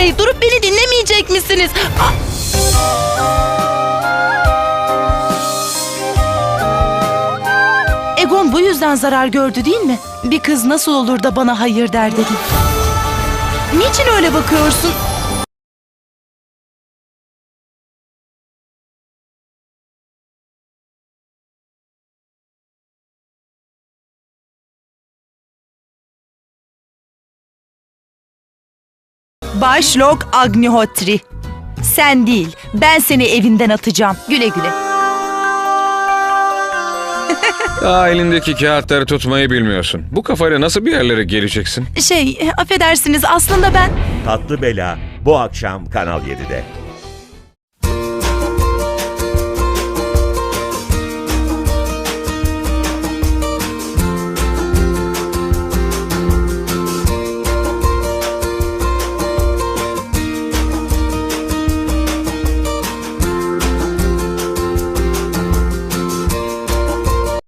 Bey durup beni dinlemeyecek misiniz? A- Egon bu yüzden zarar gördü değil mi? Bir kız nasıl olur da bana hayır der dedin. Niçin öyle bakıyorsun? Bay Shlok Agnihotri. Sen değil, ben seni evinden atacağım. Güle güle. Daha elindeki kağıtları tutmayı bilmiyorsun. Bu kafayla nasıl bir yerlere geleceksin? Şey, affedersiniz aslında ben... Tatlı Bela bu akşam Kanal 7'de.